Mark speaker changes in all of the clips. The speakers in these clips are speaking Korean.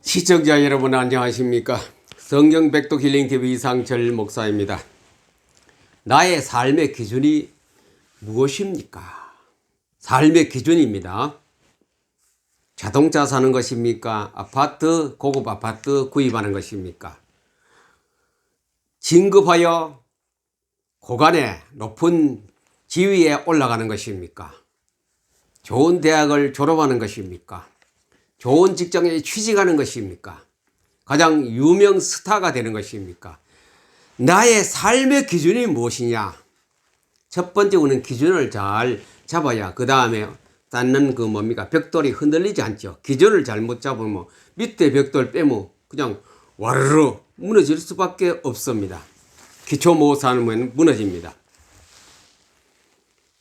Speaker 1: 시청자 여러분 안녕하십니까? 성경 백독 힐링 TV 이상철 목사입니다. 나의 삶의 기준이 무엇입니까? 삶의 기준입니다. 자동차 사는 것입니까? 아파트, 고급 아파트 구입하는 것입니까? 진급하여 고간의 높은 지위에 올라가는 것입니까? 좋은 대학을 졸업하는 것입니까? 좋은 직장에 취직하는 것입니까? 가장 유명 스타가 되는 것입니까? 나의 삶의 기준이 무엇이냐? 첫 번째 우리는 기준을 잘 잡아야 그 다음에 쌓는 그 뭡니까? 벽돌이 흔들리지 않죠. 기준을 잘못 잡으면 밑에 벽돌 빼면 그냥 와르르 무너질 수밖에 없습니다. 기초 못 사놓으면 무너집니다.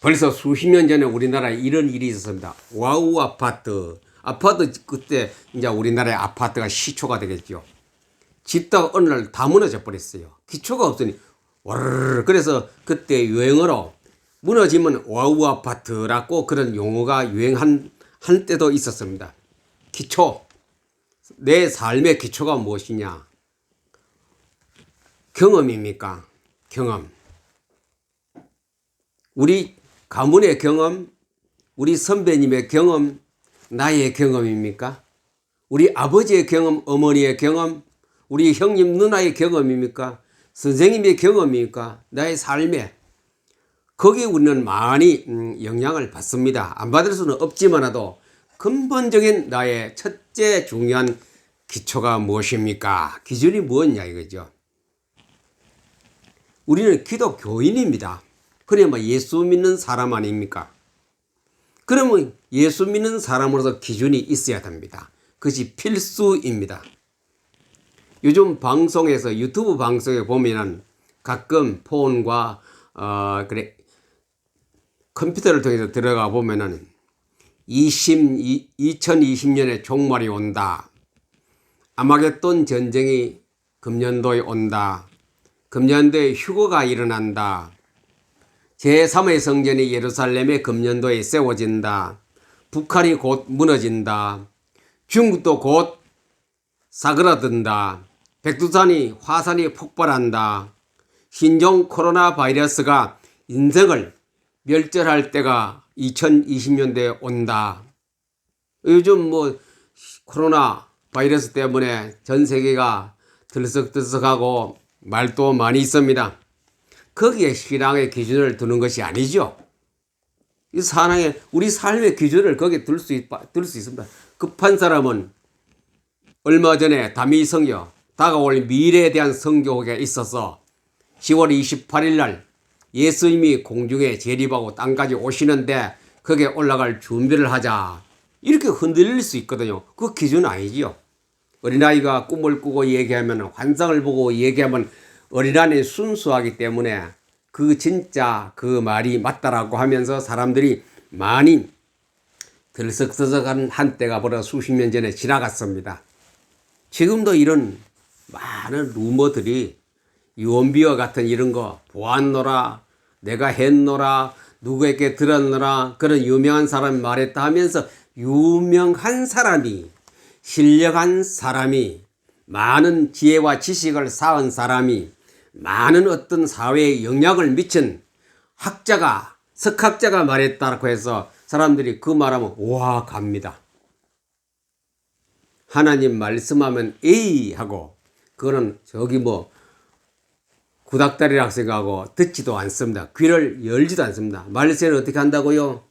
Speaker 1: 벌써 수십 년 전에 우리나라에 이런 일이 있었습니다. 와우 아파트. 아파트 그때 이제 우리나라의 아파트가 시초가 되겠죠. 집다가 어느 날 다 무너져 버렸어요. 기초가 없으니 와르르 그래서 그때 유행어로 무너지면 와우 아파트라고 그런 용어가 유행한 한 때도 있었습니다. 기초 내 삶의 기초가 무엇이냐? 경험입니까? 경험. 우리 가문의 경험, 우리 선배님의 경험, 나의 경험입니까? 우리 아버지의 경험, 어머니의 경험, 우리 형님, 누나의 경험입니까? 선생님의 경험입니까? 나의 삶에. 거기에 우리는 많이 음, 영향을 받습니다. 안 받을 수는 없지만라도 근본적인 나의 첫째 중요한 기초가 무엇입니까? 기준이 무엇냐 이거죠. 우리는 기독교인입니다. 그러면 예수 믿는 사람 아닙니까? 그러면 예수 믿는 사람으로서 기준이 있어야 됩니다. 그것이 필수입니다. 요즘 방송에서 유튜브 방송에 보면은 가끔 폰과 어 그래 컴퓨터를 통해서 들어가 보면은 20, 2020년에 종말이 온다. 아마겟돈 전쟁이 금년도에 온다. 금년도에 휴거가 일어난다. 제3의 성전이 예루살렘의 금년도에 세워진다. 북한이 곧 무너진다. 중국도 곧 사그라든다. 백두산이 화산이 폭발한다. 신종 코로나 바이러스가 인생을 멸절할 때가 2020년대에 온다. 요즘 뭐 코로나 바이러스 때문에 전 세계가 들썩들썩하고 말도 많이 있습니다. 거기에 신앙의 기준을 두는 것이 아니죠. 이 사랑의 우리 삶의 기준을 거기에 둘 수 둘 수 있습니다. 급한 사람은 얼마 전에 다미성여 다가올 미래에 대한 성교가 있어서 10월 28일 날 예수님이 공중에 재림하고 땅까지 오시는데 거기에 올라갈 준비를 하자. 이렇게 흔들릴 수 있거든요. 그 기준 아니지요. 어린아이가 꿈을 꾸고 얘기하면 환상을 보고 얘기하면 어린아이 순수하기 때문에 그 진짜 그 말이 맞다라고 하면서 사람들이 많이 들썩들썩한 한때가 벌어 수십 년 전에 지나갔습니다. 지금도 이런 많은 루머들이 유언비어 같은 이런 거 보았노라 내가 했노라 누구에게 들었노라 그런 유명한 사람이 말했다 하면서 유명한 사람이 신력한 사람이 많은 지혜와 지식을 쌓은 사람이 많은 어떤 사회에 영향을 미친 학자가 석학자가 말했다고 해서 사람들이 그 말하면 와 갑니다. 하나님 말씀하면 에이 하고 그거는 저기 뭐 구닥다리라고 생각하고 듣지도 않습니다. 귀를 열지도 않습니다. 말세는 어떻게 한다고요?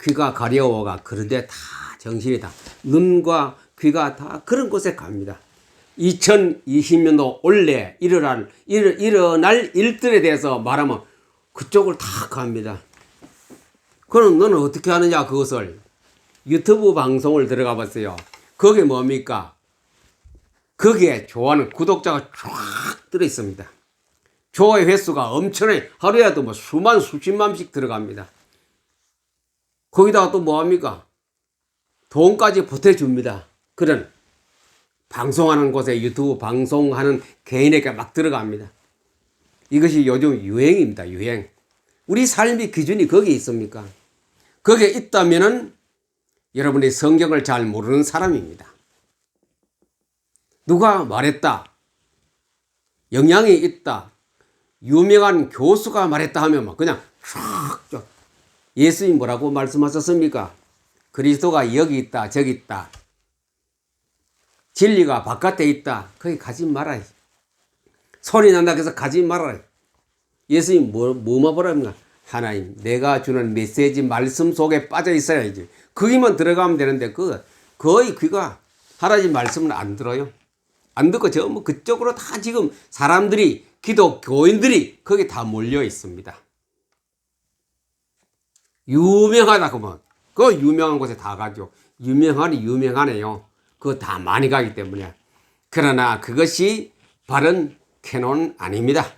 Speaker 1: 귀가 가려워가 그런데 다 정신이 다 눈과 귀가 다 그런 곳에 갑니다. 2020년도 올해 일어날, 일, 일어날 일들에 대해서 말하면 그쪽을 다 갑니다. 그럼 너는 어떻게 하느냐, 그것을. 유튜브 방송을 들어가 봤어요. 그게 뭡니까? 거기에 좋아하는 구독자가 쫙 들어 있습니다. 좋아요 횟수가 엄청나게 하루에도 뭐 수만 수십만씩 들어갑니다. 거기다가 또 뭐합니까? 돈까지 보태줍니다. 그런 방송하는 곳에 유튜브 방송하는 개인에게 막 들어갑니다. 이것이 요즘 유행입니다. 유행. 우리 삶의 기준이 거기에 있습니까? 거기에 있다면은 여러분이 성경을 잘 모르는 사람입니다. 누가 말했다. 영향이 있다. 유명한 교수가 말했다 하면 막 그냥 쫙 쫙. 예수님 뭐라고 말씀하셨습니까? 그리스도가 여기 있다, 저기 있다. 진리가 바깥에 있다. 거기 가지 말아야 소리 난다 해서 가지 말아야 예수님 뭐, 뭐만 보랍니까? 하나님, 내가 주는 메시지 말씀 속에 빠져 있어야지. 거기만 들어가면 되는데, 그, 거의 귀가 하나님 말씀은 안 들어요. 안 듣고 전부 그쪽으로 다 지금 사람들이, 기독 교인들이 거기 다 몰려 있습니다. 유명하다, 그러면. 그 유명한 곳에 다 가죠. 유명하니 유명하네요. 그거 다 많이 가기 때문에. 그러나 그것이 바른 캐논 아닙니다.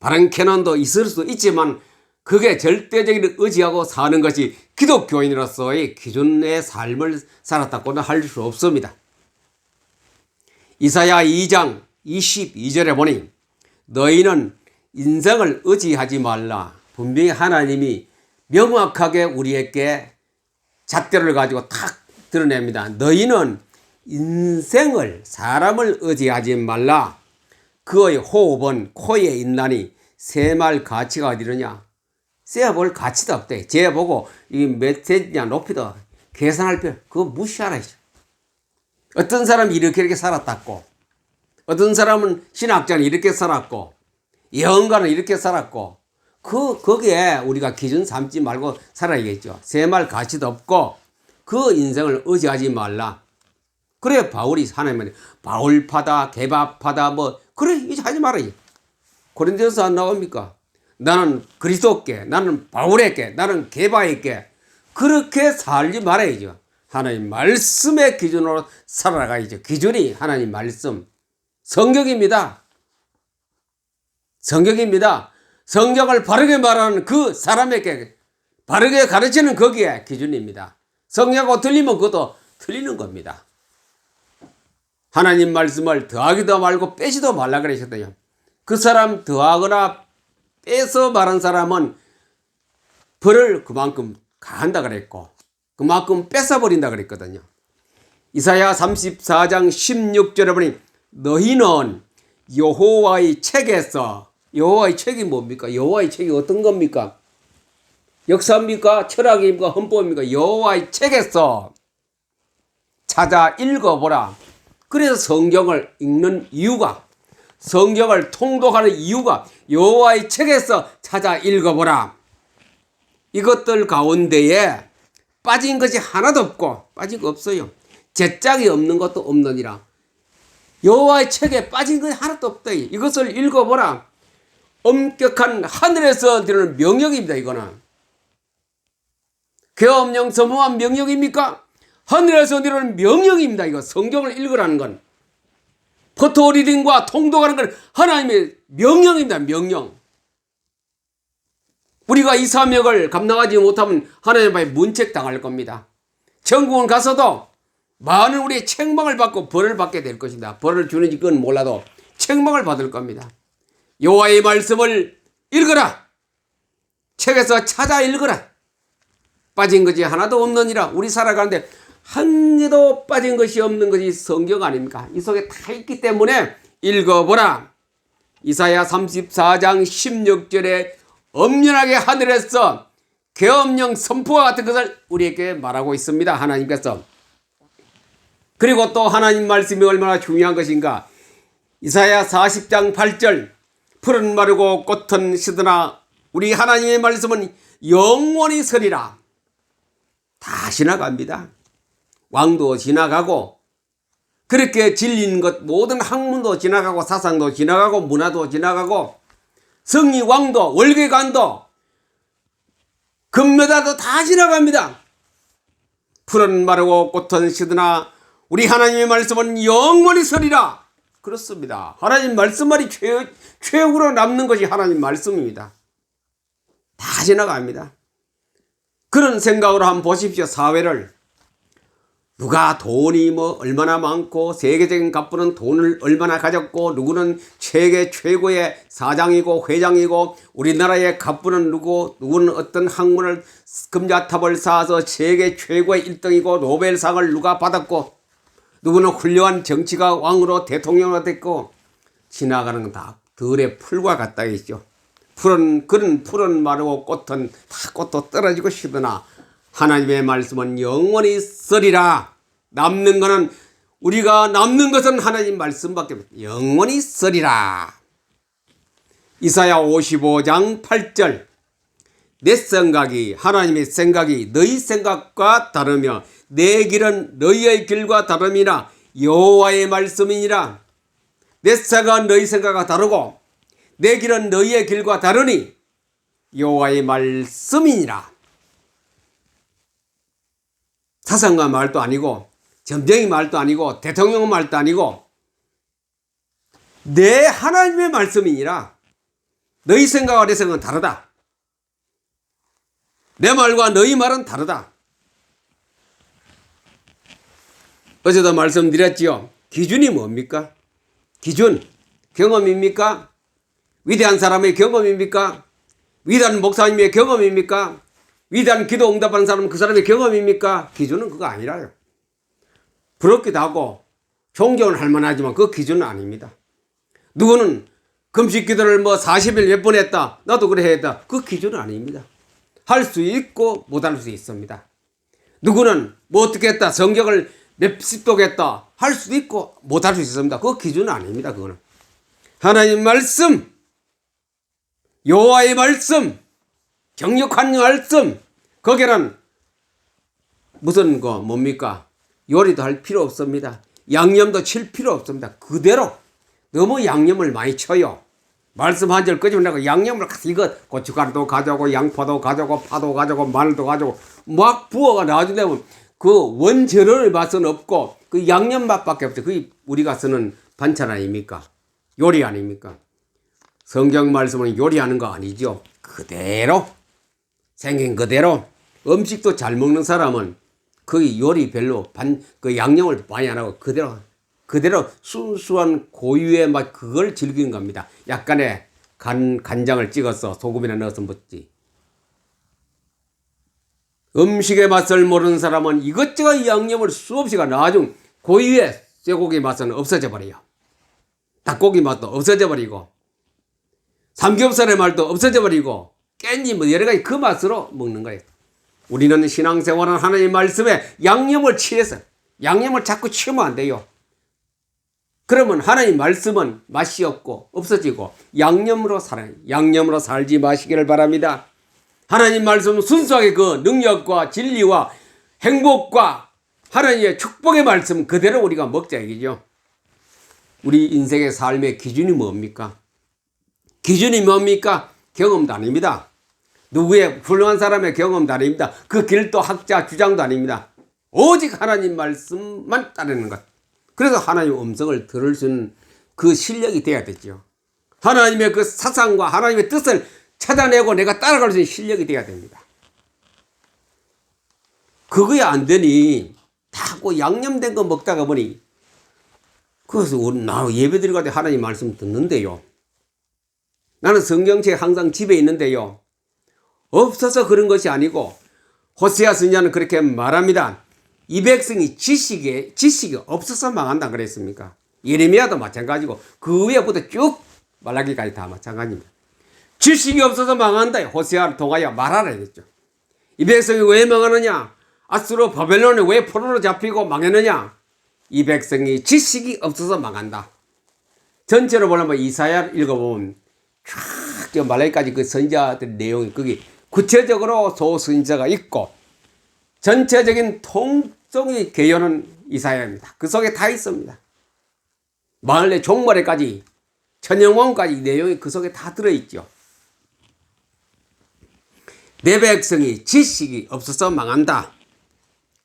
Speaker 1: 바른 캐논도 있을 수 있지만 그게 절대적인 의지하고 사는 것이 기독교인으로서의 기준의 삶을 살았다고는 할 수 없습니다. 이사야 2장 22절에 보니 너희는 인생을 의지하지 말라. 분명히 하나님이 명확하게 우리에게 잣대를 가지고 탁 드러냅니다. 너희는 인생을 사람을 의지하지 말라. 그의 호흡은 코에 있나니 새말 가치가 어디느냐? 세어볼 가치도 없대. 쟤 보고 이몇 세냐 높이도 계산할 필요 그거 무시하라죠. 어떤 사람이 이렇게 이렇게 살았다고 어떤 사람은 신학자는 이렇게 살았고 예언가는 이렇게 살았고 그 거기에 우리가 기준 삼지 말고 살아야겠죠. 새말 가치도 없고 그 인생을 의지하지 말라. 그래 바울이 하나님은 바울파다 개밥파다 뭐 그래 이제 하지 말아요. 고린도서 안 나옵니까? 나는 그리스도께 나는 바울에게 나는 개바에게 그렇게 살지 말아야죠. 하나님 말씀의 기준으로 살아가야죠. 기준이 하나님 말씀 성경입니다. 성경입니다. 성경을 바르게 말하는 그 사람에게 바르게 가르치는 거기에 기준입니다. 성경하고 틀리면 그것도 틀리는 겁니다. 하나님 말씀을 더하기도 말고 빼지도 말라 그러셨대요. 그 사람 더하거나 빼서 말한 사람은 벌을 그만큼 가한다 그랬고 그만큼 뺏어 버린다 그랬거든요. 이사야 34장 16절에 보니 너희는 여호와의 책에서 여호와의 책이 뭡니까? 여호와의 책이 어떤 겁니까? 역사입니까? 철학입니까? 헌법입니까? 여호와의 책에서 찾아 읽어보라. 그래서 성경을 읽는 이유가 성경을 통독하는 이유가 여호와의 책에서 찾아 읽어보라. 이것들 가운데에 빠진 것이 하나도 없고 빠진 거 없어요. 제짝이 없는 것도 없느니라. 여호와의 책에 빠진 것이 하나도 없다. 이것을 읽어보라. 엄격한 하늘에서 드리는 명령입니다. 이거는 계엄령 서무한 명령입니까? 하늘에서 드리는 명령입니다. 이거 성경을 읽으라는 건 포토 리딩과 통독하는 건 하나님의 명령입니다. 명령. 우리가 이 사명을 감당하지 못하면 하나님 앞에 문책 당할 겁니다. 천국은 가서도 많은 우리의 책망을 받고 벌을 받게 될 것입니다. 벌을 주는지 그건 몰라도 책망을 받을 겁니다. 여호와의 말씀을 읽어라. 책에서 찾아 읽어라. 빠진 것이 하나도 없느니라. 우리 살아가는데 한 개도 빠진 것이 없는 것이 성경 아닙니까? 이 속에 다 있기 때문에 읽어보라. 이사야 34장 16절에 엄연하게 하늘에서 계엄령 선포와 같은 것을 우리에게 말하고 있습니다. 하나님께서. 그리고 또 하나님 말씀이 얼마나 중요한 것인가. 이사야 40장 8절 푸른 마르고 꽃은 시드나 우리 하나님의 말씀은 영원히 서리라. 다 지나갑니다. 왕도 지나가고 그렇게 진린 것 모든 학문도 지나가고 사상도 지나가고 문화도 지나가고 성리 왕도 월계관도 금메달도 다 지나갑니다. 푸른 마르고 꽃은 시드나 우리 하나님의 말씀은 영원히 서리라. 그렇습니다. 하나님 말씀만이 최, 최후로 남는 것이 하나님 말씀입니다. 다 지나갑니다. 그런 생각으로 한번 보십시오. 사회를. 누가 돈이 뭐 얼마나 많고 세계적인 갑부는 돈을 얼마나 가졌고 누구는 세계 최고의 사장이고 회장이고 우리나라의 갑부는 누구 누구는 어떤 학문을 금자탑을 쌓아서 세계 최고의 1등이고 노벨상을 누가 받았고 누구는 훌륭한 정치가 왕으로 대통령으로 됐고 지나가는 건다 들의 풀과 같다 있죠. 풀은 그런 풀은 마르고 꽃은 다 꽃도 떨어지고 시드나 하나님의 말씀은 영원히 쓰리라. 남는 거는 우리가 남는 것은 하나님 말씀밖에 없 영원히 쓰리라. 이사야 55장 8절 내 생각이 하나님의 생각이 너희 생각과 다르며 내 길은 너희의 길과 다름이나 여호와의 말씀이니라. 내 생각은 너희 생각과 다르고 내 길은 너희의 길과 다르니 여호와의 말씀이니라. 사상가 말도 아니고 점쟁이 말도 아니고 대통령 말도 아니고 내 하나님의 말씀이니라. 너희 생각과 내 생각은 다르다. 내 말과 너희 말은 다르다. 어제도 말씀드렸지요. 기준이 뭡니까? 기준. 경험입니까? 위대한 사람의 경험입니까? 위대한 목사님의 경험입니까? 위대한 기도 응답하는 사람은 그 사람의 경험입니까? 기준은 그거 아니라요. 부럽기도 하고 존경을 할 만하지만 그 기준은 아닙니다. 누구는 금식 기도를 뭐 40일 몇 번 했다. 나도 그래 했다. 그 기준은 아닙니다. 할 수 있고 못 할 수 있습니다. 누구는 뭐 어떻게 했다. 성경을 몇십 독 했다. 할 수도 있고 못 할 수 있습니다. 그 기준은 아닙니다. 그거는. 하나님 말씀, 여호와의 말씀, 경력한 말씀, 거기는 무슨 거 뭡니까? 요리도 할 필요 없습니다. 양념도 칠 필요 없습니다. 그대로 너무 양념을 많이 쳐요. 말씀 한 절 끄집어내고 양념을 이거 고춧가루도 가져오고 양파도 가져오고 파도 가져오고 마늘도 가져오고 막 부어가 나중에 그 원재료의 맛은 없고 그 양념 맛밖에 없죠. 그게 우리가 쓰는 반찬 아닙니까? 요리 아닙니까? 성경 말씀은 요리하는 거 아니죠. 그대로 생긴 그대로 음식도 잘 먹는 사람은 그 요리 별로 반 그 양념을 많이 안 하고 그대로 그대로 순수한 고유의 맛 그걸 즐기는 겁니다. 약간의 간 간장을 찍어서 소금이나 넣어서 먹지. 음식의 맛을 모르는 사람은 이것저것 양념을 수없이가 나중 고유의 쇠고기 맛은 없어져 버려요. 닭고기 맛도 없어져 버리고 삼겹살의 맛도 없어져 버리고 깻잎 뭐 여러 가지 그 맛으로 먹는 거예요. 우리는 신앙생활은 하나님 말씀에 양념을 취해서 양념을 자꾸 치우면 안 돼요. 그러면 하나님 말씀은 맛이 없고 없어지고 양념으로 살아요. 양념으로 살지 마시기를 바랍니다. 하나님 말씀은 순수하게 그 능력과 진리와 행복과 하나님의 축복의 말씀 그대로 우리가 먹자 이기죠. 우리 인생의 삶의 기준이 뭡니까? 기준이 뭡니까? 경험도 아닙니다. 누구의 훌륭한 사람의 경험도 아닙니다. 그 길도 학자 주장도 아닙니다. 오직 하나님 말씀만 따르는 것. 그래서 하나님 음성을 들을 수 있는 그 실력이 돼야 되죠. 하나님의 그 사상과 하나님의 뜻을 찾아내고 내가 따라갈 수 있는 실력이 돼야 됩니다. 그거야 안 되니 다고 양념된 거 먹다가 보니 그래서 나 예배 드리고 때 하나님 말씀 듣는데요. 나는 성경책 항상 집에 있는데요. 없어서 그런 것이 아니고 호세아 선자는 그렇게 말합니다. 이 백성이 지식에 지식이 없어서 망한다 그랬습니까? 예레미야도 마찬가지고 그 위에부터 쭉 말라기까지 다 마찬가지입니다. 지식이 없어서 망한다. 호세아를 통하여 말하라 했죠. 이 백성이 왜 망하느냐? 아수로 바벨론에 왜 포로로 잡히고 망했느냐? 이 백성이 지식이 없어서 망한다. 전체로 보려면 이사야 읽어보면 쫙 말라기까지 그 선자들 내용이 거기 구체적으로 소선자가 있고 전체적인 통종의 개요는 이사야입니다. 그 속에 다 있습니다. 마을의 종말에까지 천영왕까지 내용이 그 속에 다 들어있죠. 내 백성이 지식이 없어서 망한다.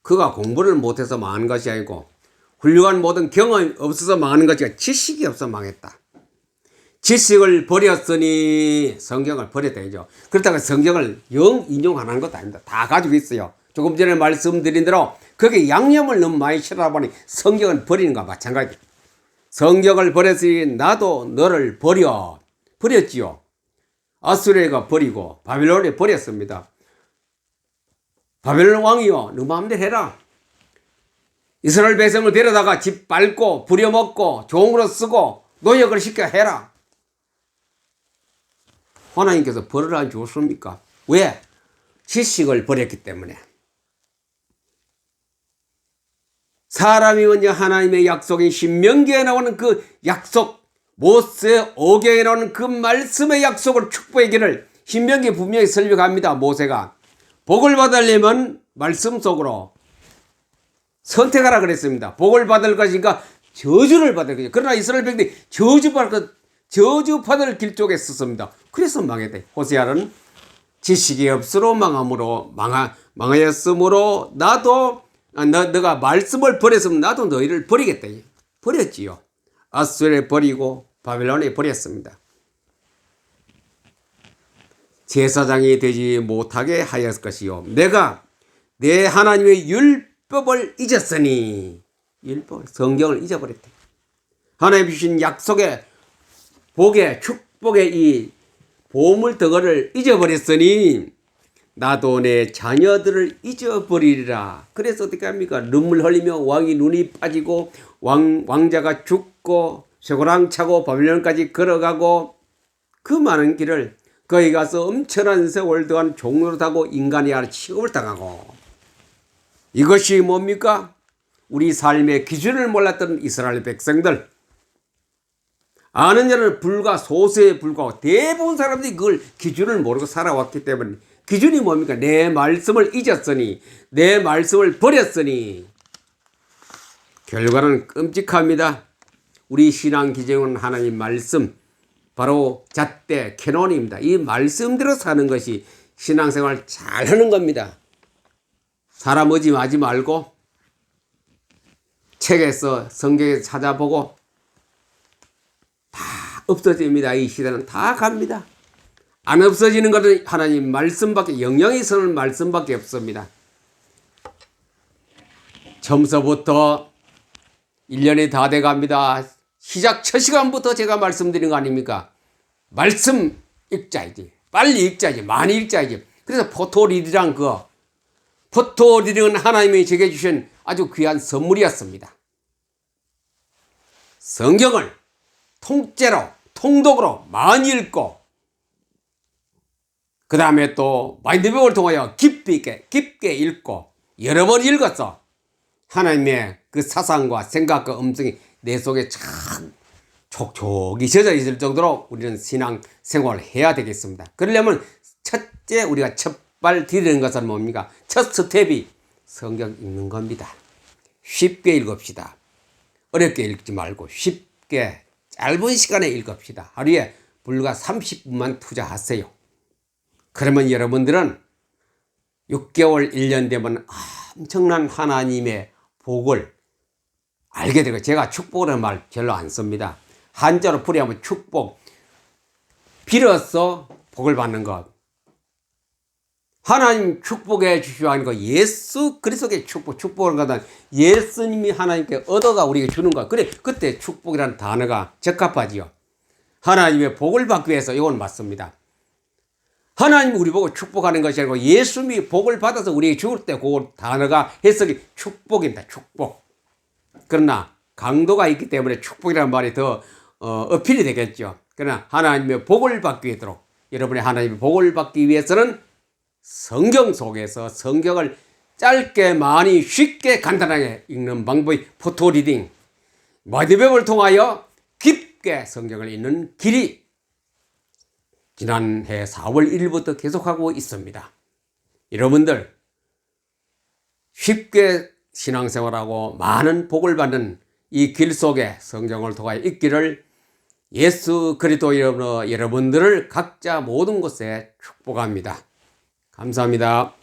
Speaker 1: 그가 공부를 못해서 망한 것이 아니고 훌륭한 모든 경험이 없어서 망하는 것이 지식이 없어 망했다. 지식을 버렸으니 성경을 버렸다죠. 그렇다고 성경을 영 인용 안 하는 것도 아닙니다. 다 가지고 있어요. 조금 전에 말씀드린 대로 그게 양념을 너무 많이 치다 보니 성경은 버리는 것과 마찬가지. 성경을 버렸으니 나도 너를 버려. 버렸지요. 아수레가 버리고 바벨론에 버렸습니다. 바벨론 왕이요. 너 마음대로 해라. 이스라엘 백성을 데려다가 집 밟고 부려먹고 종으로 쓰고 노역을 시켜 해라. 하나님께서 벌을 안 주었습니까? 왜? 지식을 버렸기 때문에. 사람이 먼저 하나님의 약속인 신명기에 나오는 그 약속, 모세 오경에 나오는 그 말씀의 약속을 축복의 길을 신명기 분명히 설명합니다. 모세가 복을 받으려면 말씀 속으로 선택하라 그랬습니다. 복을 받을 것인가 저주를 받을 것인가. 그러나 이스라엘 백성이 저주 받을 것, 저주 받을 길 쪽에 썼습니다. 그래서 망했대. 호세아는 지식이 없으로 망함으로 망하, 망하였으므로 나도 아, 너, 너가 말씀을 버렸으면 나도 너희를 버리겠다. 버렸지요. 아수르에 버리고 바벨론에 버렸습니다. 제사장이 되지 못하게 하였을 것이요. 내가 내 하나님의 율법을 잊었으니 율법 성경을 잊어버렸대. 하나님 주신 약속의 복의 축복의 이 보물 덩어리를 잊어버렸으니 나도 내 자녀들을 잊어버리리라. 그래서 어떻게 합니까? 눈물 흘리며 왕이 눈이 빠지고 왕, 왕자가 죽고 쇠고랑 차고 바빌론까지 걸어가고 그 많은 길을 거기 가서 엄청난 세월 동안 종로를 타고 인간이 아래 취급을 당하고 이것이 뭡니까? 우리 삶의 기준을 몰랐던 이스라엘 백성들 아는 자는 불과 소수에 불과하고 대부분 사람들이 그걸 기준을 모르고 살아왔기 때문에 기준이 뭡니까? 내 말씀을 잊었으니 내 말씀을 버렸으니 결과는 끔찍합니다. 우리 신앙 기준은 하나님 말씀 바로 잣대 캐논입니다. 이 말씀대로 사는 것이 신앙생활 잘 하는 겁니다. 사람 의지하지 말고 책에서 성경에서 찾아보고 다 없어집니다. 이 시대는 다 갑니다. 안 없어지는 것은 하나님 말씀밖에 영영이 서는 말씀밖에 없습니다. 점서부터 1년이 다 돼 갑니다. 시작 첫 시간부터 제가 말씀드린 거 아닙니까? 말씀 읽자이지. 빨리 읽자이지. 많이 읽자이지. 그래서 포토리드란 그 포토리드는 하나님이 제게 주신 아주 귀한 선물이었습니다. 성경을 통째로 통독으로 많이 읽고 그 다음에 또 마인드맵을 통하여 깊이 있게 깊게 읽고 여러 번 읽었어. 하나님의 그 사상과 생각과 음성이 내 속에 참 촉촉이 젖어 있을 정도로 우리는 신앙 생활을 해야 되겠습니다. 그러려면 첫째 우리가 첫 발 디디는 것은 뭡니까? 첫 스텝이 성경 읽는 겁니다. 쉽게 읽읍시다. 어렵게 읽지 말고 쉽게 짧은 시간에 읽읍시다. 하루에 불과 30분만 투자하세요. 그러면 여러분들은 6개월, 1년 되면 엄청난 하나님의 복을 알게 되고 제가 축복이라는 말 별로 안 씁니다. 한자로 풀이하면 축복. 빌어서 복을 받는 것. 하나님 축복해 주시오. 하는 거 예수 그리스도의 축복 축복을 거다 예수님이 하나님께 얻어가 우리에게 주는 거 그래 그때 축복이라는 단어가 적합하지요. 하나님의 복을 받기 위해서 이건 맞습니다. 하나님 우리 보고 축복하는 것이 아니고 예수님이 복을 받아서 우리에게 줄때그 단어가 해석이 축복입니다. 축복. 그러나 강도가 있기 때문에 축복이라는 말이 더 어, 어필이 되겠죠. 그러나 하나님의 복을 받기 위해서 여러분의 하나님의 복을 받기 위해서는 성경 속에서 성경을 짧게 많이 쉽게 간단하게 읽는 방법이 포토 리딩 마디맵을 통하여 깊게 성경을 읽는 길이 지난해 4월 1일부터 계속하고 있습니다. 여러분들 쉽게 신앙생활하고 많은 복을 받는 이 길 속에 성경을 통하여 읽기를 예수 그리스도 여러분들을 각자 모든 곳에 축복합니다. 감사합니다.